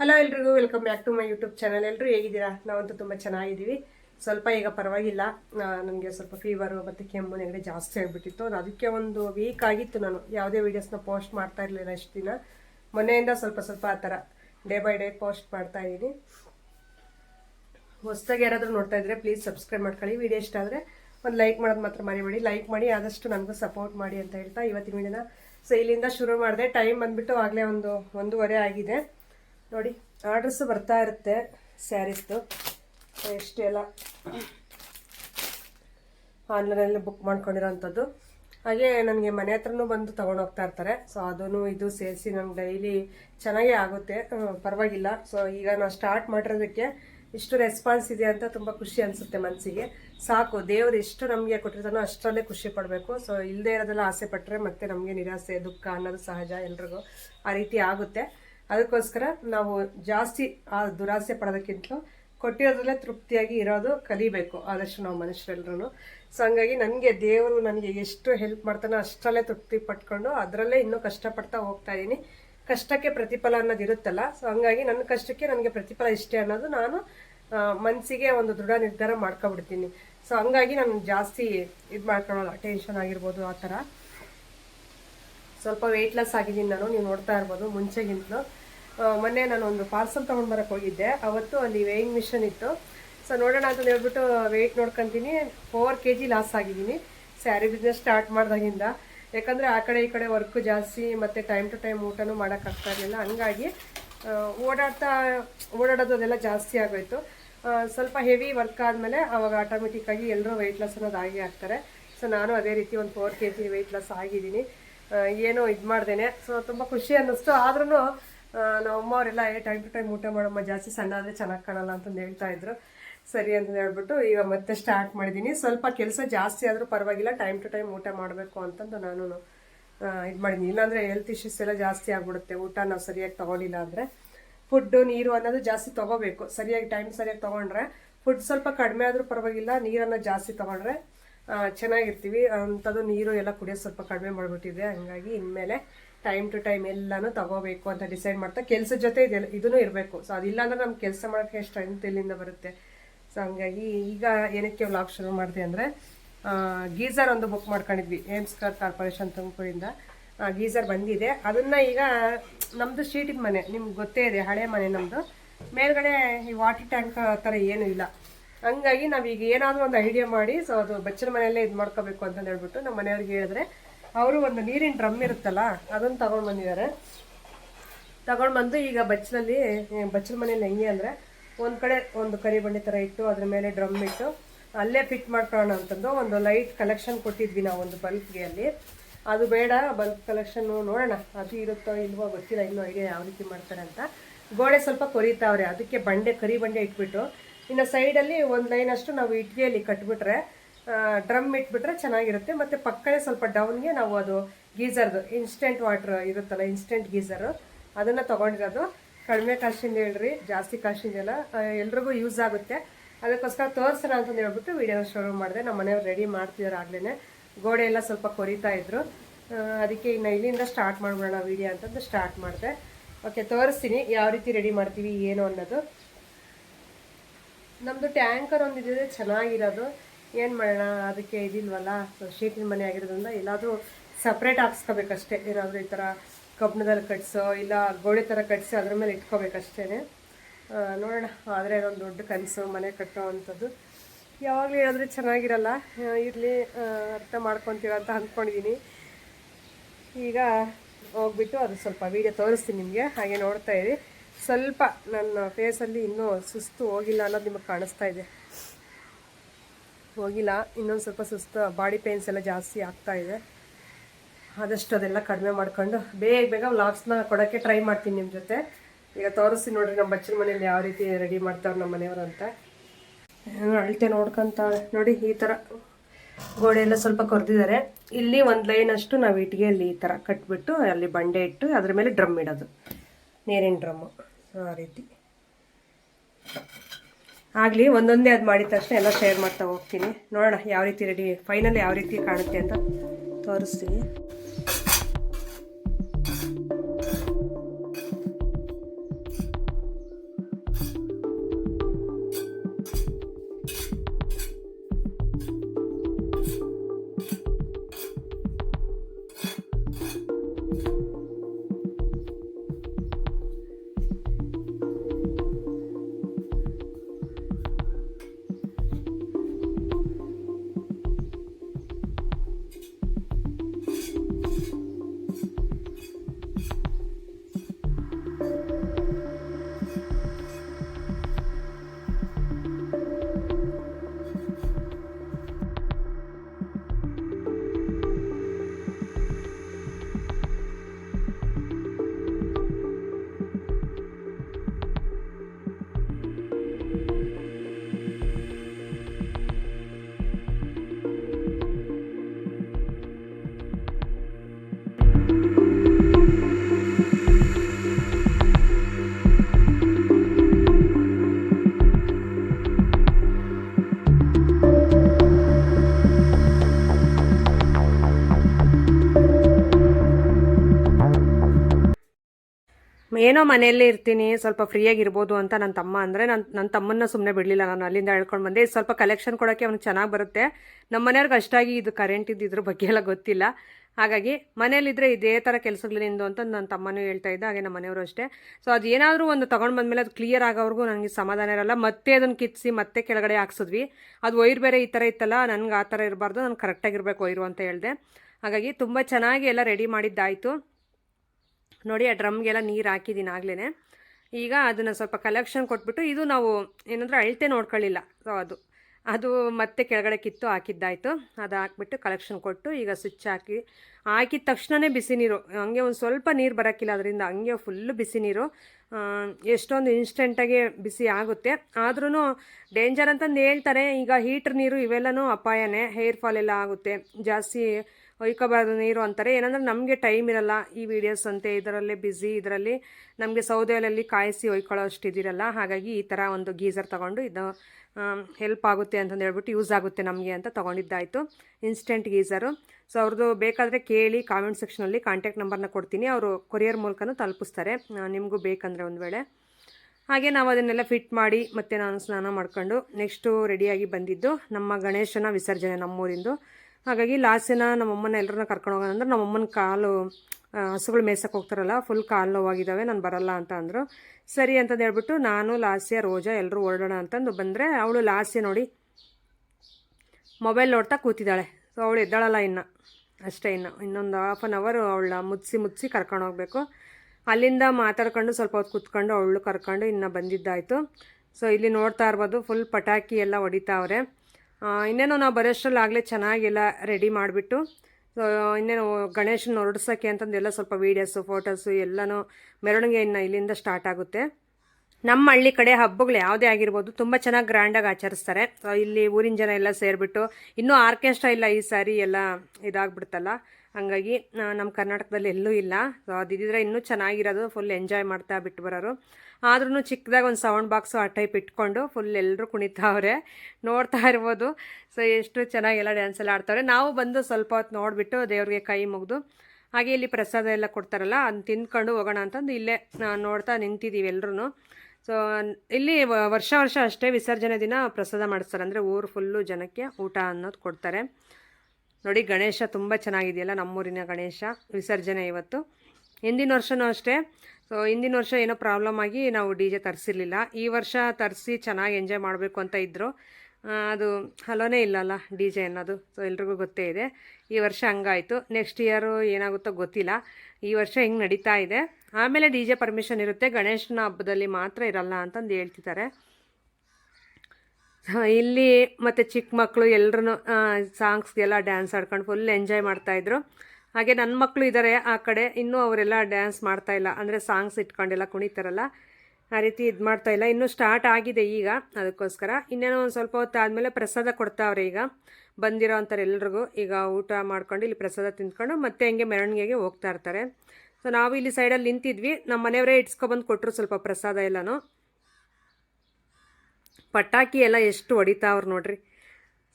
Hello ಎಲ್ರಿಗೂ welcome back to my YouTube channel ಎಲ್ಲರೂ ಹೇಗಿದ್ದೀರಾ? ನಾವಂತೂ ತುಂಬ ಚೆನ್ನಾಗಿದ್ದೀವಿ. ಸ್ವಲ್ಪ ಈಗ ಪರವಾಗಿಲ್ಲ. ನನಗೆ ಸ್ವಲ್ಪ ಫೀವರು ಮತ್ತು ಕೆಮ್ಮು ನೆಗಡಿ ಜಾಸ್ತಿ ಆಗಿಬಿಟ್ಟಿತ್ತು. ಅದು ಅದಕ್ಕೆ ಒಂದು ವೀಕ್ ಆಗಿತ್ತು ನಾನು. ಯಾವುದೇ ವೀಡಿಯೋಸ್ನ ಪೋಸ್ಟ್ ಮಾಡ್ತಾ ಇರಲಿಲ್ಲ ಇಷ್ಟು ದಿನ. ಮೊನ್ನೆಯಿಂದ ಸ್ವಲ್ಪ ಸ್ವಲ್ಪ ಆ ಥರ ಡೇ ಬೈ ಡೇ ಪೋಸ್ಟ್ ಮಾಡ್ತಾ ಇದ್ದೀನಿ. ಹೊಸದಾಗಿ ಯಾರಾದರೂ ನೋಡ್ತಾ ಇದ್ರೆ ಪ್ಲೀಸ್ ಸಬ್ಸ್ಕ್ರೈಬ್ ಮಾಡ್ಕೊಳ್ಳಿ. ವಿಡಿಯೋ ಇಷ್ಟ ಆದರೆ ಒಂದು ಲೈಕ್ ಮಾಡೋದು ಮಾತ್ರ ಮರಿಬೇಡಿ. ಲೈಕ್ ಮಾಡಿ, ಆದಷ್ಟು ನನಗೂ ಸಪೋರ್ಟ್ ಮಾಡಿ ಅಂತ ಹೇಳ್ತಾ ಇವತ್ತಿನ ವಿಡಿಯೋನ ಸೊ ಇಲ್ಲಿಂದ ಶುರು ಮಾಡಿದೆ. ಟೈಮ್ ಬಂದ್ಬಿಟ್ಟು ಆಗಲೇ ಒಂದು ಒಂದೂವರೆ ಆಗಿದೆ. ನೋಡಿ, ಆರ್ಡರ್ಸ್ ಬರ್ತಾ ಇರುತ್ತೆ, ಸ್ಯಾರೀಸ್ದು. ಎಷ್ಟೆಲ್ಲ ಆನ್ಲೈನಲ್ಲಿ ಬುಕ್ ಮಾಡ್ಕೊಂಡಿರೋಂಥದ್ದು. ಹಾಗೆ ನನಗೆ ಮನೆ ಹತ್ರನೂ ಬಂದು ತೊಗೊಂಡು ಹೋಗ್ತಾ ಇರ್ತಾರೆ. ಸೊ ಅದನ್ನು ಇದು ಸೇರಿಸಿ ನಂಗೆ ಡೈಲಿ ಚೆನ್ನಾಗೇ ಆಗುತ್ತೆ. ಪರವಾಗಿಲ್ಲ. ಸೊ ಈಗ ನಾವು ಸ್ಟಾರ್ಟ್ ಮಾಡಿರೋದಕ್ಕೆ ಇಷ್ಟು ರೆಸ್ಪಾನ್ಸ್ ಇದೆ ಅಂತ ತುಂಬ ಖುಷಿ ಅನಿಸುತ್ತೆ ಮನಸ್ಸಿಗೆ ಸಾಕು, ದೇವರು ಎಷ್ಟು ನಮಗೆ ಕೊಟ್ಟಿರ್ತಾನೋ ಅಷ್ಟರಲ್ಲೇ ಖುಷಿ ಪಡಬೇಕು. ಸೊ ಇಲ್ಲದೆ ಇರೋದೆಲ್ಲ ಆಸೆ ಪಟ್ಟರೆ ಮತ್ತೆ ನಮಗೆ ನಿರಾಸೆ, ದುಃಖ ಅನ್ನೋದು ಸಹಜ ಎಲ್ರಿಗೂ ಆ ರೀತಿ ಆಗುತ್ತೆ. ಅದಕ್ಕೋಸ್ಕರ ನಾವು ಜಾಸ್ತಿ ಆ ದುರಾಸೆ ಪಡೋದಕ್ಕಿಂತಲೂ ಕೊಟ್ಟಿರೋದ್ರಲ್ಲೇ ತೃಪ್ತಿಯಾಗಿ ಇರೋದು ಕಲಿಬೇಕು. ಆದಷ್ಟು ನಾವು ಮನುಷ್ಯರೆಲ್ಲರೂ ಸೊ ಹಂಗಾಗಿ ನನಗೆ ದೇವರು ನನಗೆ ಎಷ್ಟು ಹೆಲ್ಪ್ ಮಾಡ್ತಾನೋ ಅಷ್ಟರಲ್ಲೇ ತೃಪ್ತಿ ಪಟ್ಕೊಂಡು ಅದರಲ್ಲೇ ಇನ್ನೂ ಕಷ್ಟಪಡ್ತಾ ಹೋಗ್ತಾ ಇದ್ದೀನಿ. ಕಷ್ಟಕ್ಕೆ ಪ್ರತಿಫಲ ಅನ್ನೋದು ಇರುತ್ತಲ್ಲ. ಸೊ ಹಂಗಾಗಿ ನನ್ನ ಕಷ್ಟಕ್ಕೆ ನನಗೆ ಪ್ರತಿಫಲ ಇಷ್ಟೇ ಅನ್ನೋದು ನಾನು ಮನಸ್ಸಿಗೆ ಒಂದು ದೃಢ ನಿರ್ಧಾರ ಮಾಡ್ಕೊಬಿಡ್ತೀನಿ. ಸೊ ಹಂಗಾಗಿ ನಾನು ಜಾಸ್ತಿ ಇದು ಮಾಡ್ಕೊಳ್ಳೋಲ್ಲ ಟೆನ್ಷನ್ ಆಗಿರ್ಬೋದು, ಆ ಥರ. ಸ್ವಲ್ಪ ವೆಯ್ಟ್ ಲಾಸ್ ಆಗಿದ್ದೀನಿ ನಾನು, ನೀವು ನೋಡ್ತಾ ಇರ್ಬೋದು ಮುಂಚೆಗಿಂತಲೂ. ಮೊನ್ನೆ ನಾನು ಒಂದು ಪಾರ್ಸಲ್ ತೊಗೊಂಡು ಬರೋಕ್ಕೆ ಹೋಗಿದ್ದೆ. ಅವತ್ತು ಅಲ್ಲಿ ವೇಯಿಂಗ್ ಮಿಷನ್ ಇತ್ತು. ಸೊ ನೋಡೋಣ ಅಂತ ಹೇಳ್ಬಿಟ್ಟು ವೆಯ್ಟ್ ನೋಡ್ಕೊತೀನಿ. ಫೋರ್ ಕೆ ಜಿ ಲಾಸ್ ಆಗಿದ್ದೀನಿ. ಸ್ಯಾರಿ ಬಿಸ್ನೆಸ್ ಸ್ಟಾರ್ಟ್ ಮಾಡಿದಾಗಿಂದ. ಯಾಕಂದರೆ ಆ ಕಡೆ ಈ ಕಡೆ ವರ್ಕು ಜಾಸ್ತಿ, ಮತ್ತು ಟೈಮ್ ಟು ಟೈಮ್ ಊಟನೂ ಮಾಡೋಕ್ಕಾಗ್ತಾ ಇರಲಿಲ್ಲ. ಹಂಗಾಗಿ ಓಡಾಡ್ತಾ, ಓಡಾಡೋದು ಅದೆಲ್ಲ ಜಾಸ್ತಿ ಆಗೋಯ್ತು. ಸ್ವಲ್ಪ ಹೆವಿ ವರ್ಕ್ ಆದಮೇಲೆ ಅವಾಗ ಆಟೋಮೆಟಿಕ್ಕಾಗಿ ಎಲ್ಲರೂ ವೆಯ್ಟ್ ಲಾಸ್ ಅನ್ನೋದು ಆಗೇ ಆಗ್ತಾರೆ ಸೊ ನಾನು ಅದೇ ರೀತಿ ಒಂದು four K G weight loss ಆಗಿದ್ದೀನಿ. ಏನೋ ಇದು ಮಾಡ್ದೇನೆ. ಸೊ ತುಂಬ ಖುಷಿ ಅನ್ನಿಸ್ತು. ಆದ್ರೂ ನಮ್ಮ ಅಮ್ಮವರೆಲ್ಲ ಏ, ಟೈಮ್ ಟು ಟೈಮ್ ಊಟ ಮಾಡಮ್ಮ, ಜಾಸ್ತಿ ಸಣ್ಣ ಆದರೆ ಚೆನ್ನಾಗಿ ಕಾಣಲ್ಲ ಅಂತಂದು ಹೇಳ್ತಾ ಇದ್ರು. ಸರಿ ಅಂತ ಹೇಳ್ಬಿಟ್ಟು, ಈಗ ಮತ್ತೆ ಸ್ಟಾರ್ಟ್ ಮಾಡಿದ್ದೀನಿ ಸ್ವಲ್ಪ ಕೆಲಸ ಜಾಸ್ತಿ ಆದರೂ ಪರವಾಗಿಲ್ಲ, ಟೈಮ್ ಟು ಟೈಮ್ ಊಟ ಮಾಡಬೇಕು ಅಂತಂದು ನಾನು ಇದು ಮಾಡಿದ್ದೀನಿ ಇಲ್ಲಾಂದರೆ ಹೆಲ್ತ್ ಇಶ್ಯೂಸ್ ಎಲ್ಲ ಜಾಸ್ತಿ ಆಗ್ಬಿಡುತ್ತೆ. ಊಟ ನಾವು ಸರಿಯಾಗಿ ತೊಗೊಂಡಿಲ್ಲ ಅಂದರೆ. ಫುಡ್ಡು ನೀರು ಅನ್ನೋದು ಜಾಸ್ತಿ ತೊಗೋಬೇಕು. ಸರಿಯಾಗಿ ಟೈಮ್ ಸರಿಯಾಗಿ ತೊಗೊಂಡ್ರೆ ಫುಡ್ ಸ್ವಲ್ಪ ಕಡಿಮೆ ಆದರೂ ಪರವಾಗಿಲ್ಲ, ನೀರನ್ನು ಜಾಸ್ತಿ ತೊಗೊಂಡ್ರೆ ಚೆನ್ನಾಗಿರ್ತೀವಿ. ಅಂಥದ್ದು ನೀರು ಎಲ್ಲ ಕುಡಿಯೋದು ಸ್ವಲ್ಪ ಕಡಿಮೆ ಮಾಡಿಬಿಟ್ಟಿದೆ ಹಂಗಾಗಿ ಇನ್ಮೇಲೆ ಟೈಮ್ ಟು ಟೈಮ್ ಎಲ್ಲನೂ ತಗೋಬೇಕು ಅಂತ ಡಿಸೈಡ್ ಮಾಡ್ತಾ ಕೆಲಸದ ಜೊತೆ ಇದೆಲ್ಲ ಇದೂ ಇರಬೇಕು. ಸೊ ಅದಿಲ್ಲ ಅಂದ್ರೆ ನಮ್ಗೆ ಕೆಲಸ ಮಾಡೋಕ್ಕೆ ಸ್ಟ್ರೆಂತ್ ಎಲ್ಲಿಂದ ಬರುತ್ತೆ. ಸೊ ಹಂಗಾಗಿ ಈಗ ಏನಕ್ಕೆ ವ್ಲಾಗ್ ಶುರು ಮಾಡಿದೆ ಅಂದರೆ ಗೀಸರ್ ಒಂದು ಬುಕ್ ಮಾಡ್ಕೊಂಡಿದ್ವಿ ಏಮ್ಸ್ಕರ್ ಕಾರ್ಪೊರೇಷನ್ ತುಮಕೂರಿಂದ. ಗೀಸರ್ ಬಂದಿದೆ. ಅದನ್ನು ಈಗ ನಮ್ಮದು ಶೀಟಿನ ಮನೆ, ನಿಮ್ಗೆ ಗೊತ್ತೇ ಇದೆ, ಹಳೆ ಮನೆ ನಮ್ಮದು ಮೇಲ್ಗಡೆ ಈ ವಾಟರ್ ಟ್ಯಾಂಕ್ ಥರ ಏನೂ ಇಲ್ಲ. ಹಂಗಾಗಿ ನಾವೀಗ ಏನಾದರೂ ಒಂದು ಐಡಿಯಾ ಮಾಡಿ ಸೊ ಅದು ಬಚ್ಚನ ಮನೆಯಲ್ಲೇ ಇದು ಮಾಡ್ಕೋಬೇಕು ಅಂತ ಹೇಳ್ಬಿಟ್ಟು ನಮ್ಮ ಮನೆಯವ್ರಿಗೆ ಹೇಳಿದ್ರೆ, ಅವರು ಒಂದು ನೀರಿನ ಡ್ರಮ್ ಇರುತ್ತಲ್ಲ ಅದನ್ನು ತಗೊಂಡು ಬಂದಿದ್ದಾರೆ. ತಗೊಂಡು ಬಂದು ಈಗ ಬಚ್ಚಲಲ್ಲಿ ಬಚ್ಚಲ ಮನೇಲಿ ಹೆಂಗೆ ಅಂದರೆ, ಒಂದು ಕಡೆ ಒಂದು ಕರಿ ಬಂಡಿ ಥರ ಇಟ್ಟು, ಅದ್ರ ಮೇಲೆ ಡ್ರಮ್ ಇಟ್ಟು, ಅಲ್ಲೇ ಫಿಟ್ ಮಾಡ್ಕೊಳ್ಳೋಣ ಅಂತಂದು ಒಂದು ಲೈಟ್ ಕಲೆಕ್ಷನ್ ಕೊಟ್ಟಿದ್ವಿ ನಾವು ಒಂದು ಬಲ್ಬ್ಗೆ ಅಲ್ಲಿ. ಅದು ಬೇಡ ಬಲ್ಬ್ ಕಲೆಕ್ಷನ್ನು ನೋಡೋಣ, ಅದು ಇರುತ್ತೋ ಇಲ್ವೋ ಗೊತ್ತಿಲ್ಲ, ಇನ್ನೂ ಐಡಿಯಾ ಯಾವ ರೀತಿ ಮಾಡ್ತಾರೆ ಅಂತ. ಗೋಡೆ ಸ್ವಲ್ಪ ಕೊರಿತಾವ್ರೆ, ಅದಕ್ಕೆ ಬಂಡೆ ಕರಿ ಬಂಡೆ ಇಟ್ಬಿಟ್ಟು ಇನ್ನು ಸೈಡಲ್ಲಿ ಒಂದು ಲೈನ್ ಅಷ್ಟು ನಾವು ಇಟ್ಗೆಯಲ್ಲಿ ಕಟ್ಬಿಟ್ರೆ ಡ್ರಮ್ ಇಟ್ಬಿಟ್ರೆ ಚೆನ್ನಾಗಿರುತ್ತೆ. ಮತ್ತು ಪಕ್ಕನೇ ಸ್ವಲ್ಪ ಡೌನ್ಗೆ ನಾವು ಅದು ಗೀಸರ್ದು ಇನ್ಸ್ಟೆಂಟ್ ವಾಟ್ರ್ ಇರುತ್ತಲ್ಲ ಇನ್ಸ್ಟೆಂಟ್ ಗೀಸರು, ಅದನ್ನು ತೊಗೊಂಡಿರೋದು. ಕಡಿಮೆ ಕಾಸ್ಟಿಂದ ಹೇಳ್ರಿ, ಜಾಸ್ತಿ ಕಾಸ್ಟಿಂದ ಎಲ್ಲ ಎಲ್ರಿಗೂ ಯೂಸ್ ಆಗುತ್ತೆ. ಅದಕ್ಕೋಸ್ಕರ ತೋರಿಸೋಣ ಅಂತಂದು ಹೇಳ್ಬಿಟ್ಟು ವೀಡಿಯೋ ಶುರು ಮಾಡಿದೆ. ನಮ್ಮ ಮನೆಯವ್ರು ರೆಡಿ ಮಾಡ್ತಿದ್ದಾರೆ ಆಗ್ಲೇ ಗೋಡೆ ಎಲ್ಲ ಸ್ವಲ್ಪ ಕೊರಿತಾ ಇದ್ರು. ಅದಕ್ಕೆ ಇನ್ನು ಇಲ್ಲಿಂದ ಸ್ಟಾರ್ಟ್ ಮಾಡ್ಬಿಡೋಣ ವಿಡಿಯೋ ಅಂತಂದು ಸ್ಟಾರ್ಟ್ ಮಾಡಿದೆ. ಓಕೆ ತೋರಿಸ್ತೀನಿ. ಯಾವ ರೀತಿ ರೆಡಿ ಮಾಡ್ತೀವಿ, ಏನು ಅನ್ನೋದು. ನಮ್ಮದು ಟ್ಯಾಂಕರ್ ಒಂದಿದೆ ಚೆನ್ನಾಗಿರೋದು. ಏನು ಮಾಡೋಣ, ಅದಕ್ಕೆ ಇದಿಲ್ವಲ್ಲ ಶೀಟಿನ ಮನೆ ಆಗಿರೋದ್ರಿಂದ ಎಲ್ಲಾದರೂ ಸಪ್ರೇಟ್ ಹಾಕ್ಸ್ಕೋಬೇಕಷ್ಟೇ. ಏನಾದರೂ ಈ ಥರ ಕಬ್ಬಿಣದಲ್ಲಿ ಕಟ್ಸೋ, ಇಲ್ಲ ಗೋಡೆ ಥರ ಕಟ್ಸಿ ಅದ್ರ ಮೇಲೆ ಇಟ್ಕೋಬೇಕಷ್ಟೇ ನೋಡೋಣ. ಆದರೆ ಅದೊಂದು ದೊಡ್ಡ ಕನಸು, ಮನೆ ಕಟ್ಟೋ ಅಂಥದ್ದು. ಯಾವಾಗಲೂ ಹೇಳಿದ್ರೆ ಚೆನ್ನಾಗಿರಲ್ಲ. ಇರಲಿ ಅರ್ಥ ಮಾಡ್ಕೊತೀರ ಅಂತ ಅಂದ್ಕೊಂಡಿದ್ದೀನಿ ಈಗ ಹೋಗ್ಬಿಟ್ಟು ಅದು ಸ್ವಲ್ಪ ವೀಡಿಯೋ ತೋರಿಸ್ತೀನಿ ನಿಮಗೆ. ಹಾಗೆ ನೋಡ್ತಾ ಇರಿ. ಸ್ವಲ್ಪ ನನ್ನ ಫೇಸಲ್ಲಿ ಇನ್ನೂ ಸುಸ್ತು ಹೋಗಿಲ್ಲ ಅನ್ನೋದು ನಿಮಗೆ ಕಾಣಿಸ್ತಾ ಇದೆ. ಹೋಗಿಲ್ಲ, ಇನ್ನೊಂದು ಸ್ವಲ್ಪ ಸುಸ್ತು ಬಾಡಿ ಪೇನ್ಸ್ ಎಲ್ಲ ಜಾಸ್ತಿ ಆಗ್ತಾ ಇದೆ. ಆದಷ್ಟು ಅದೆಲ್ಲ ಕಡಿಮೆ ಮಾಡ್ಕೊಂಡು ಬೇಗ ಬೇಗ ವ್ಲಾಗ್ಸ್ನ ಕೊಡೋಕ್ಕೆ ಟ್ರೈ ಮಾಡ್ತೀನಿ ನಿಮ್ಮ ಜೊತೆ. ಈಗ ತೋರಿಸಿ ನೋಡ್ರಿ ನಮ್ಮ ಬಚ್ಚನ ಮನೇಲಿ ಯಾವ ರೀತಿ ರೆಡಿ ಮಾಡ್ತಾರೆ ನಮ್ಮ ಮನೆಯವರು ಅಂತ. ಅಳತೆ ನೋಡ್ಕೊಂತ ನೋಡಿ, ಈ ಥರ ಗೋಡೆ ಎಲ್ಲ ಸ್ವಲ್ಪ ಕೊರೆದಿದ್ದಾರೆ. ಇಲ್ಲಿ ಒಂದು ಲೈನ್ ಅಷ್ಟು ನಾವು ಇಟ್ಟಿಗೆಯಲ್ಲಿ ಈ ಥರ ಕಟ್ಬಿಟ್ಟು ಅಲ್ಲಿ ಬಂಡೆ ಇಟ್ಟು ಅದ್ರ ಮೇಲೆ ಡ್ರಮ್ ಇಡೋದು. ನೀರಿನ ಡ್ರಮ್ಮು ಆ ರೀತಿ. ಆಗಲಿ, ಒಂದೊಂದೇ ಅದು ಮಾಡಿದ ತಕ್ಷಣ ಎಲ್ಲ ಶೇರ್ ಮಾಡ್ತಾ ಹೋಗ್ತೀನಿ. ನೋಡೋಣ, ಯಾವ ರೀತಿ ರೆಡಿ ಫೈನಲ್ ಯಾವ ರೀತಿ ಕಾಣುತ್ತೆ ಅಂತ ತೋರಿಸ್ತೀನಿ. ಏನೋ ಮನೆಯಲ್ಲೇ ಇರ್ತೀನಿ, ಸ್ವಲ್ಪ ಫ್ರೀಯಾಗಿ ಇರ್ಬೋದು ಅಂತ ನನ್ನ ತಮ್ಮ ಅಂದರೆ ನನ್ನ ನನ್ನ ತಮ್ಮನ್ನ ಸುಮ್ಮನೆ ಬಿಡಲಿಲ್ಲ. ನಾನು ಅಲ್ಲಿಂದ ಹೇಳ್ಕೊಂಡು ಬಂದೆ. ಸ್ವಲ್ಪ ಕಲೆಕ್ಷನ್ ಕೊಡೋಕ್ಕೆ ಅವ್ನಿಗೆ ಚೆನ್ನಾಗಿ ಬರುತ್ತೆ. ನಮ್ಮ ಮನೆಯವ್ರಿಗೆ ಅಷ್ಟಾಗಿ ಇದು ಕರೆಂಟ್ ಇದ್ದು ಇದ್ರ ಬಗ್ಗೆ ಎಲ್ಲ ಗೊತ್ತಿಲ್ಲ. ಹಾಗಾಗಿ ಮನೇಲಿದ್ರೆ ಇದೇ ಥರ ಕೆಲಸಗಳಿಂದು ಅಂತ ನನ್ನ ತಮ್ಮನೂ ಹೇಳ್ತಾ ಇದ್ದ. ಹಾಗೆ ನಮ್ಮ ಮನೆಯವರು ಅಷ್ಟೇ. ಸೊ ಅದು ಏನಾದರೂ ಒಂದು ತೊಗೊಂಡು ಬಂದಮೇಲೆ ಅದು ಕ್ಲಿಯರ್ ಆಗೋವರೆಗೂ ನನಗೆ ಸಮಾಧಾನ ಇರಲ್ಲ. ಮತ್ತೆ ಅದನ್ನು ಕಿತ್ಸಿ ಮತ್ತೆ ಕೆಳಗಡೆ ಹಾಕ್ಸಿದ್ವಿ. ಅದು ವೈರ್ ಬೇರೆ ಈ ಥರ ಇತ್ತಲ್ಲ, ನನಗೆ ಆ ಥರ ಇರಬಾರ್ದು. ನಾನು ಕರೆಕ್ಟಾಗಿರ್ಬೇಕು ವೈರು ಅಂತ ಹೇಳಿದೆ. ಹಾಗಾಗಿ ತುಂಬ ಚೆನ್ನಾಗಿ ಎಲ್ಲ ರೆಡಿ ಮಾಡಿದ್ದಾಯಿತು. ನೋಡಿ, ಆ ಡ್ರಮ್ಗೆಲ್ಲ ನೀರು ಹಾಕಿದ್ದೀನಿ ಆಗ್ಲೇ ಈಗ ಅದನ್ನು ಸ್ವಲ್ಪ ಕಲೆಕ್ಷನ್ ಕೊಟ್ಬಿಟ್ಟು ಇದು ನಾವು ಏನಂದ್ರೆ ಅಳತೆ ನೋಡ್ಕೊಳ್ಳಿಲ್ಲ. ಸೊ ಅದು ಅದು ಮತ್ತೆ ಕೆಳಗಡೆ ಕಿತ್ತು ಹಾಕಿದ್ದಾಯಿತು. ಅದು ಹಾಕ್ಬಿಟ್ಟು ಕಲೆಕ್ಷನ್ ಕೊಟ್ಟು ಈಗ ಸ್ವಿಚ್ ಹಾಕಿ, ಹಾಕಿದ ತಕ್ಷಣವೇ ಬಿಸಿ ನೀರು. ಹಂಗೆ ಒಂದು ಸ್ವಲ್ಪ ನೀರು ಬರೋಕ್ಕಿಲ್ಲ ಅದರಿಂದ, ಹಂಗೆ ಫುಲ್ಲು ಬಿಸಿ ನೀರು. ಎಷ್ಟೊಂದು ಇನ್ಸ್ಟೆಂಟಾಗಿ ಬಿಸಿ ಆಗುತ್ತೆ. ಆದ್ರೂ ಡೇಂಜರ್ ಅಂತಂದು ಹೇಳ್ತಾರೆ. ಈಗ ಹೀಟ್ರ್ ನೀರು ಇವೆಲ್ಲನೂ ಅಪಾಯನೇ. ಹೇರ್ ಫಾಲ್ ಎಲ್ಲ ಆಗುತ್ತೆ. ಜಾಸ್ತಿ ಒಯ್ಕೋಬಾರ್ದು ನೀರು ಅಂತಾರೆ. ಏನಂದ್ರೆ ನಮಗೆ ಟೈಮ್ ಇರಲ್ಲ ಈ ವಿಡಿಯೋಸ್ ಅಂತೆ, ಇದರಲ್ಲೇ ಬ್ಯುಸಿ ಇದರಲ್ಲಿ ನಮಗೆ ಸೌದೆಯಲ್ಲಿ ಕಾಯಿಸಿ ಒಯ್ಕೊಳ್ಳೋ ಅಷ್ಟು ಇದ್ದೀರಲ್ಲ ಹಾಗಾಗಿ ಈ ಥರ ಒಂದು ಗೀಸರ್ ತಗೊಂಡು ಇದು ಹೆಲ್ಪ್ ಆಗುತ್ತೆ ಅಂತಂದು ಹೇಳ್ಬಿಟ್ಟು ಯೂಸ್ ಆಗುತ್ತೆ ನಮಗೆ ಅಂತ ತೊಗೊಂಡಿದ್ದಾಯಿತು ಇನ್ಸ್ಟೆಂಟ್ ಗೀಸರು. ಸೊ ಅವ್ರದ್ದು ಬೇಕಾದರೆ ಕೇಳಿ ಕಾಮೆಂಟ್ ಸೆಕ್ಷನಲ್ಲಿ ಕಾಂಟ್ಯಾಕ್ಟ್ ನಂಬರ್ನ ಕೊಡ್ತೀನಿ. ಅವರು ಕೊರಿಯರ್ ಮೂಲಕನೂ ತಲುಪಿಸ್ತಾರೆ. ನಿಮಗೂ ಬೇಕಂದರೆ ಒಂದು ವೇಳೆ. ಹಾಗೆ ನಾವು ಅದನ್ನೆಲ್ಲ ಫಿಟ್ ಮಾಡಿ ಮತ್ತೆ ನಾನು ಸ್ನಾನ ಮಾಡ್ಕೊಂಡು ನೆಕ್ಸ್ಟು ರೆಡಿಯಾಗಿ ಬಂದಿದ್ದು ನಮ್ಮ ಗಣೇಶನ ವಿಸರ್ಜನೆ ನಮ್ಮೂರಿಂದು. ಹಾಗಾಗಿ ಲಾಸ್ಟಿನ ನಮ್ಮಮ್ಮನ ಎಲ್ಲರನ್ನ ಕರ್ಕೊಂಡು ಹೋಗೋಣ ಅಂದ್ರೆ ನಮ್ಮಮ್ಮನ ಕಾಲು ಹಸುಗಳು ಮೇಯ್ಸಕ್ಕೆ ಹೋಗ್ತಾರಲ್ಲ ಫುಲ್ ಕಾಲು ನೋವಾಗಿದ್ದಾವೆ ನಾನು ಬರಲ್ಲ ಅಂತ ಅಂದರು. ಸರಿ ಅಂತಂದು ಹೇಳ್ಬಿಟ್ಟು ನಾನು ಲಾಸ್ಯ ರೋಜಾ ಎಲ್ಲರೂ ಹೊರಡೋಣ ಅಂತಂದು ಬಂದರೆ ಅವಳು ಲಾಸ್ಯ ನೋಡಿ ಮೊಬೈಲ್ ನೋಡ್ತಾ ಕೂತಿದ್ದಾಳೆ. ಸೊ ಅವಳು ಎದ್ದಾಳಲ್ಲ ಇನ್ನು, ಅಷ್ಟೇ ಇನ್ನು. ಇನ್ನೊಂದು ಹಾಫ್ ಆನ್ ಅವರು ಅವಳ ಮುಚ್ಚಿ ಮುಚ್ಚಿ ಕರ್ಕೊಂಡು ಹೋಗಬೇಕು. ಅಲ್ಲಿಂದ ಮಾತಾಡ್ಕೊಂಡು ಸ್ವಲ್ಪ ಹೊತ್ತು ಕೂತ್ಕೊಂಡು ಅವಳು ಕರ್ಕೊಂಡು ಇನ್ನು ಬಂದಿದ್ದಾಯಿತು. ಸೊ ಇಲ್ಲಿ ನೋಡ್ತಾ ಇರ್ಬೋದು ಫುಲ್ ಪಟಾಕಿ ಎಲ್ಲ ಹೊಡಿತಾವ್ರೆ. ಇನ್ನೇನು ನಾವು ಬರೋಷ್ಟರಲ್ಲಿ ಆಗಲೇ ಚೆನ್ನಾಗೆಲ್ಲ ರೆಡಿ ಮಾಡಿಬಿಟ್ಟು. ಸೊ ಇನ್ನೇನು ಗಣೇಶನ ಹೊರಡ್ಸೋಕ್ಕೆ ಅಂತಂದು ಎಲ್ಲ ಸ್ವಲ್ಪ ವೀಡಿಯೋಸು ಫೋಟೋಸು ಎಲ್ಲನೂ ಮೆರವಣಿಗೆ ಇನ್ನು ಇಲ್ಲಿಂದ ಸ್ಟಾರ್ಟ್ ಆಗುತ್ತೆ. ನಮ್ಮ ಹಳ್ಳಿ ಕಡೆ ಹಬ್ಬಗಳು ಯಾವುದೇ ಆಗಿರ್ಬೋದು ತುಂಬ ಚೆನ್ನಾಗಿ ಗ್ರ್ಯಾಂಡಾಗಿ ಆಚರಿಸ್ತಾರೆ. ಸೊ ಇಲ್ಲಿ ಊರಿನ ಜನ ಎಲ್ಲ ಸೇರಿಬಿಟ್ಟು, ಇನ್ನೂ ಆರ್ಕೆಸ್ಟ್ರಾ ಇಲ್ಲ ಈ ಸಾರಿ ಎಲ್ಲ ಇದಾಗ್ಬಿಡ್ತಲ್ಲ. ಹಂಗಾಗಿ ನಮ್ಮ ಕರ್ನಾಟಕದಲ್ಲಿ ಎಲ್ಲೂ ಇಲ್ಲ. ಸೊ ಅದಿದ್ರೆ ಇನ್ನೂ ಚೆನ್ನಾಗಿರೋದು ಫುಲ್ ಎಂಜಾಯ್ ಮಾಡ್ತಾ ಬಿಟ್ಟು ಬರೋರು. ಆದ್ರೂ ಚಿಕ್ಕದಾಗ ಒಂದು ಸೌಂಡ್ ಬಾಕ್ಸು ಆ ಟೈಪ್ ಇಟ್ಕೊಂಡು ಫುಲ್ ಎಲ್ಲರೂ ಕುಣಿತಾವ್ರೆ. ನೋಡ್ತಾ ಇರ್ಬೋದು. ಸೊ ಎಷ್ಟು ಚೆನ್ನಾಗಿ ಎಲ್ಲ ಡ್ಯಾನ್ಸ್ ಎಲ್ಲ ಆಡ್ತಾವ್ರೆ. ನಾವು ಬಂದು ಸ್ವಲ್ಪ ಹೊತ್ತು ನೋಡಿಬಿಟ್ಟು ದೇವ್ರಿಗೆ ಕೈ ಮುಗಿದು, ಹಾಗೆ ಇಲ್ಲಿ ಪ್ರಸಾದ ಎಲ್ಲ ಕೊಡ್ತಾರಲ್ಲ ಅದನ್ನ ತಿಂದ್ಕೊಂಡು ಹೋಗೋಣ ಅಂತಂದು ಇಲ್ಲೇ ನಾನು ನೋಡ್ತಾ ನಿಂತಿದ್ದೀವಿ ಎಲ್ಲರೂ ಸೊ ಇಲ್ಲಿ ವರ್ಷ ವರ್ಷ ಅಷ್ಟೇ ವಿಸರ್ಜನೆ ದಿನ ಪ್ರಸಾದ ಮಾಡಿಸ್ತಾರೆ. ಅಂದರೆ ಊರು ಫುಲ್ಲು ಜನಕ್ಕೆ ಊಟ ಅನ್ನೋದು ಕೊಡ್ತಾರೆ. ನೋಡಿ, ಗಣೇಶ ತುಂಬ ಚೆನ್ನಾಗಿದೆಯಲ್ಲ ನಮ್ಮೂರಿನ ಗಣೇಶ ವಿಸರ್ಜನೆ ಇವತ್ತು. ಹಿಂದಿನ ವರ್ಷವೂ ಅಷ್ಟೇ. ಸೊ ಹಿಂದಿನ ವರ್ಷ ಏನೋ ಪ್ರಾಬ್ಲಮ್ ಆಗಿ ನಾವು ಡಿ ಜೆ ತರಿಸಿರ್ಲಿಲ್ಲ. ಈ ವರ್ಷ ತರಿಸಿ ಚೆನ್ನಾಗಿ ಎಂಜಾಯ್ ಮಾಡಬೇಕು ಅಂತ ಇದ್ದರು ಅದು ಹಲೋನೇ ಇಲ್ಲಲ್ಲ ಡಿ ಜೆ ಅನ್ನೋದು. ಸೊ ಎಲ್ರಿಗೂ ಗೊತ್ತೇ ಇದೆ. ಈ ವರ್ಷ ಹಂಗಾಯಿತು. ನೆಕ್ಸ್ಟ್ ಇಯರು ಏನಾಗುತ್ತೋ ಗೊತ್ತಿಲ್ಲ. ಈ ವರ್ಷ ಹಿಂಗೆ ನಡೀತಾ ಇದೆ? ಆಮೇಲೆ ಡಿ ಜೆ ಪರ್ಮಿಷನ್ ಇರುತ್ತೆ. ಗಣೇಶನ ಹಬ್ಬದಲ್ಲಿ ಮಾತ್ರ ಇರಲ್ಲ ಅಂತಂದು ಹೇಳ್ತಿದ್ದಾರೆ. ಇಲ್ಲಿ ಮತ್ತು ಚಿಕ್ಕ ಮಕ್ಕಳು ಎಲ್ಲರೂ ಸಾಂಗ್ಸ್ಗೆಲ್ಲ ಡ್ಯಾನ್ಸ್ ಆಡ್ಕೊಂಡು ಫುಲ್ ಎಂಜಾಯ್ ಮಾಡ್ತಾಯಿದ್ರು ಹಾಗೆ ನನ್ನ ಮಕ್ಕಳು ಇದ್ದಾರೆ ಆ ಕಡೆ, ಇನ್ನೂ ಅವರೆಲ್ಲ ಡ್ಯಾನ್ಸ್ ಮಾಡ್ತಾ ಇಲ್ಲ. ಅಂದರೆ ಸಾಂಗ್ಸ್ ಇಟ್ಕೊಂಡೆಲ್ಲ ಕುಣಿತಾರಲ್ಲ, ಆ ರೀತಿ ಇದು ಮಾಡ್ತಾ ಇಲ್ಲ. ಇನ್ನೂ ಸ್ಟಾರ್ಟ್ ಆಗಿದೆ ಈಗ ಅದಕ್ಕೋಸ್ಕರ. ಇನ್ನೇನೋ ಒಂದು ಸ್ವಲ್ಪ ಹೊತ್ತು ಆದಮೇಲೆ ಪ್ರಸಾದ ಕೊಡ್ತಾವ್ರೆ ಈಗ. ಬಂದಿರೋ ಅಂಥವ್ರು ಎಲ್ರಿಗೂ ಈಗ ಊಟ ಮಾಡ್ಕೊಂಡು ಇಲ್ಲಿ ಪ್ರಸಾದ ತಿಂದ್ಕೊಂಡು ಮತ್ತೆ ಹಂಗೆ ಮೆರವಣಿಗೆಗೆ ಹೋಗ್ತಾ ಇರ್ತಾರೆ. ಸೊ ನಾವು ಇಲ್ಲಿ ಸೈಡಲ್ಲಿ ನಿಂತಿದ್ವಿ. ನಮ್ಮ ಮನೆಯವರೇ ಇಟ್ಸ್ಕೊಬಂದು ಕೊಟ್ಟರು ಸ್ವಲ್ಪ ಪ್ರಸಾದ ಎಲ್ಲನೂ. ಪಟಾಕಿ ಎಲ್ಲ ಎಷ್ಟು ಹೊಡಿತಾವ್ರು ನೋಡ್ರಿ.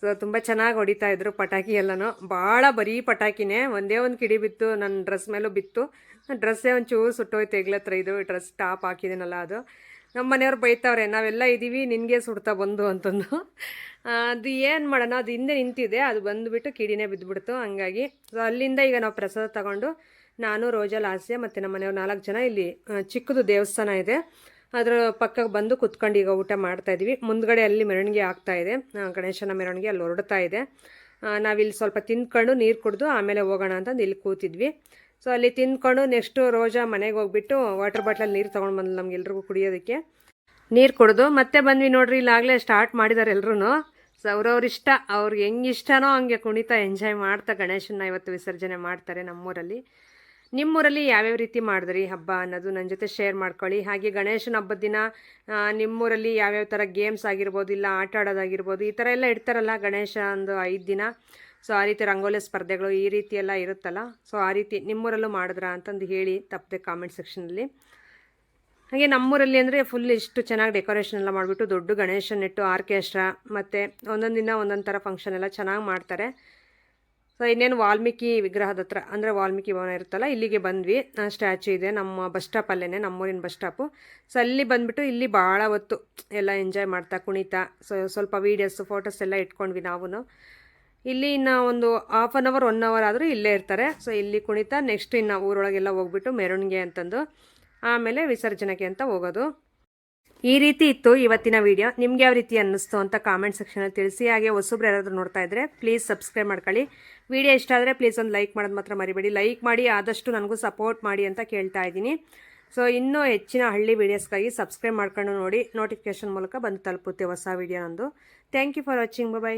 ಸೊ ತುಂಬ ಚೆನ್ನಾಗಿ ಹೊಡಿತಾ ಇದ್ರು ಪಟಾಕಿ ಎಲ್ಲನೂ. ಭಾಳ ಬರೀ ಪಟಾಕಿನೇ. ಒಂದೇ ಒಂದು ಕಿಡಿ ಬಿತ್ತು ನನ್ನ ಡ್ರೆಸ್ ಮೇಲೂ ಬಿತ್ತು. ಡ್ರೆಸ್ಸೇ ಒಂಚೂರು ಸುಟ್ಟೋಯ್ತು ಹೆಗ್ಲತ್ರ ಇದು, ಡ್ರೆಸ್ ಟಾಪ್ ಹಾಕಿದ್ದೀನಲ್ಲ ಅದು. ನಮ್ಮ ಮನೆಯವ್ರು ಬೈತಾವ್ರೆ, ನಾವೆಲ್ಲ ಇದ್ದೀವಿ ನಿನಗೆ ಸುಡ್ತಾ ಬಂದು ಅಂತಂದು. ಅದು ಏನು ಮಾಡೋಣ, ಅದು ಹಿಂದೆ ನಿಂತಿದೆ, ಅದು ಬಂದುಬಿಟ್ಟು ಕಿಡಿನೇ ಬಿದ್ದುಬಿಡ್ತು ಹಂಗಾಗಿ. ಸೊ ಅಲ್ಲಿಂದ ಈಗ ನಾವು ಪ್ರಸಾದ ತಗೊಂಡು, ನಾನು, ರೋಜಾ, ಲಾಸ್ಯ ಮತ್ತು ನಮ್ಮ ಮನೆಯವ್ರು ನಾಲ್ಕು ಜನ ಇಲ್ಲಿ ಚಿಕ್ಕದು ದೇವಸ್ಥಾನ ಇದೆ. ಅದರ ಪಕ್ಕಕ್ಕೆ ಬಂದು ಕುತ್ಕೊಂಡು ಈಗ ಊಟ ಮಾಡ್ತಾ ಇದೀವಿ. ಮುಂದ್ಗಡೆ ಅಲ್ಲಿ ಮೆರವಣಿಗೆ ಆಗ್ತಾ ಇದೆ. ಗಣೇಶನ ಮೆರವಣಿಗೆ ಅಲ್ಲಿ ಹೊರಡ್ತಾ ಇದೆ. ನಾವಿಲ್ಲಿ ಸ್ವಲ್ಪ ತಿಂದ್ಕೊಂಡು ನೀರು ಕುಡಿದು ಆಮೇಲೆ ಹೋಗೋಣ ಅಂತಂದು ಇಲ್ಲಿ ಕೂತಿದ್ವಿ. ಸೊ ಅಲ್ಲಿ ತಿಂದ್ಕೊಂಡು ನೆಕ್ಸ್ಟು ರೋಜಾ ಮನೆಗೆ ಹೋಗ್ಬಿಟ್ಟು ವಾಟರ್ ಬಾಟ್ಲಲ್ಲಿ ನೀರು ತೊಗೊಂಡು ನಮ್ಗೆ ಎಲ್ರಿಗೂ ಕುಡಿಯೋದಕ್ಕೆ. ನೀರು ಕುಡಿದು ಮತ್ತೆ ಬಂದ್ವಿ ನೋಡ್ರಿ, ಇಲ್ಲಾಗಲೇ ಸ್ಟಾರ್ಟ್ ಮಾಡಿದ್ದಾರೆ ಎಲ್ರೂ ಸೊ ಅವ್ರವ್ರ ಇಷ್ಟ, ಅವ್ರಿಗೆ ಹೆಂಗೆ ಇಷ್ಟನೋ ಹಂಗೆ ಕುಣಿತಾ ಎಂಜಾಯ್ ಮಾಡ್ತಾ ಗಣೇಶನ ಇವತ್ತು ವಿಸರ್ಜನೆ ಮಾಡ್ತಾರೆ ನಮ್ಮೂರಲ್ಲಿ. ನಿಮ್ಮೂರಲ್ಲಿ ಯಾವ್ಯಾವ ರೀತಿ ಮಾಡಿದ್ರಿ ಹಬ್ಬ ಅನ್ನೋದು ನನ್ನ ಜೊತೆ ಶೇರ್ ಮಾಡ್ಕೊಳ್ಳಿ. ಹಾಗೆ ಗಣೇಶನ ಹಬ್ಬದ ದಿನ ನಿಮ್ಮೂರಲ್ಲಿ ಯಾವ್ಯಾವ ಥರ ಗೇಮ್ಸ್ ಆಗಿರ್ಬೋದು, ಇಲ್ಲ ಆಟ ಆಡೋದಾಗಿರ್ಬೋದು, ಈ ಥರ ಎಲ್ಲ ಇಡ್ತಾರಲ್ಲ ಗಣೇಶ ಒಂದು ಐದು ದಿನ. ಸೊ ಆ ರೀತಿ ರಂಗೋಲಿ ಸ್ಪರ್ಧೆಗಳು ಈ ರೀತಿ ಎಲ್ಲ ಇರುತ್ತಲ್ಲ. ಸೊ ಆ ರೀತಿ ನಿಮ್ಮೂರಲ್ಲೂ ಮಾಡಿದ್ರಾ ಅಂತಂದು ಹೇಳಿ ತಪ್ಪದೆ ಕಾಮೆಂಟ್ ಸೆಕ್ಷನಲ್ಲಿ ಹಾಗೆ ನಮ್ಮೂರಲ್ಲಿ ಅಂದರೆ ಫುಲ್ ಇಷ್ಟು ಚೆನ್ನಾಗಿ ಡೆಕೋರೇಷನ್ ಎಲ್ಲ ಮಾಡಿಬಿಟ್ಟು ದೊಡ್ಡ ಗಣೇಶನ್ ಇಟ್ಟು ಆರ್ಕೆಸ್ಟ್ರಾ ಮತ್ತು ಒಂದೊಂದು ದಿನ ಒಂದೊಂದು ಥರ ಫಂಕ್ಷನ್ ಎಲ್ಲ ಚೆನ್ನಾಗಿ ಮಾಡ್ತಾರೆ. ಸೊ ಇನ್ನೇನು ವಾಲ್ಮೀಕಿ ವಿಗ್ರಹದ ಹತ್ರ, ಅಂದರೆ ವಾಲ್ಮೀಕಿ ಭವನ ಇರುತ್ತಲ್ಲ, ಇಲ್ಲಿಗೆ ಬಂದ್ವಿ. ಸ್ಟ್ಯಾಚು ಇದೆ, ನಮ್ಮ ಬಸ್ ಸ್ಟಾಪ್ ಅಲ್ಲೇ ನಮ್ಮೂರಿನ ಬಸ್ ಸ್ಟಾಪು ಸೊ ಅಲ್ಲಿ ಬಂದ್ಬಿಟ್ಟು ಇಲ್ಲಿ ಭಾಳ ಹೊತ್ತು ಎಲ್ಲ ಎಂಜಾಯ್ ಮಾಡ್ತಾ, ಕುಣಿತಾ, ಸೊ, ಸ್ವಲ್ಪ ವೀಡಿಯೋಸ್ ಫೋಟೋಸ್ ಎಲ್ಲ ಇಟ್ಕೊಂಡ್ವಿ ನಾವು ಇಲ್ಲಿ ಇನ್ನು ಒಂದು half an hour one hour ಆದರೂ ಇಲ್ಲೇ ಇರ್ತಾರೆ. ಸೊ ಇಲ್ಲಿ ಕುಣಿತಾ ನೆಕ್ಸ್ಟ್ ಇನ್ನು ಊರೊಳಗೆಲ್ಲ ಹೋಗ್ಬಿಟ್ಟು ಮೆರವಣಿಗೆ ಅಂತಂದು, ಆಮೇಲೆ ವಿಸರ್ಜನೆಗೆ ಅಂತ ಹೋಗೋದು. ಈ ರೀತಿ ಇತ್ತು ಇವತ್ತಿನ ವಿಡಿಯೋ ನಿಮ್ಗೆ ಯಾವ ರೀತಿ ಅನ್ನಿಸ್ತು ಅಂತ ಕಾಮೆಂಟ್ ಸೆಕ್ಷನಲ್ಲಿ ತಿಳಿಸಿ. ಹಾಗೆ ಹೊಸಬ್ರು ಯಾರಾದರೂ ನೋಡ್ತಾ ಇದ್ದರೆ ಪ್ಲೀಸ್ ಸಬ್ಸ್ಕ್ರೈಬ್ ಮಾಡ್ಕೊಳ್ಳಿ. ವಿಡಿಯೋ ಇಷ್ಟ ಆದರೆ ಪ್ಲೀಸ್ ಒಂದು ಲೈಕ್ ಮಾಡೋದು ಮಾತ್ರ ಮರಿಬೇಡಿ. ಲೈಕ್ ಮಾಡಿ, ಆದಷ್ಟು ನನಗೂ ಸಪೋರ್ಟ್ ಮಾಡಿ ಅಂತ ಕೇಳ್ತಾ ಇದ್ದೀನಿ. ಸೊ ಇನ್ನೂ ಹೆಚ್ಚಿನ ಹಳ್ಳಿ ವೀಡಿಯೋಸ್ಗಾಗಿ ಸಬ್ಸ್ಕ್ರೈಬ್ ಮಾಡ್ಕೊಂಡು ನೋಡಿ. ನೋಟಿಫಿಕೇಶನ್ ಮೂಲಕ ಬಂದು ತಲುಪುತ್ತೆ ಹೊಸ ವಿಡಿಯೋ ನಂದು. Thank you for watching bye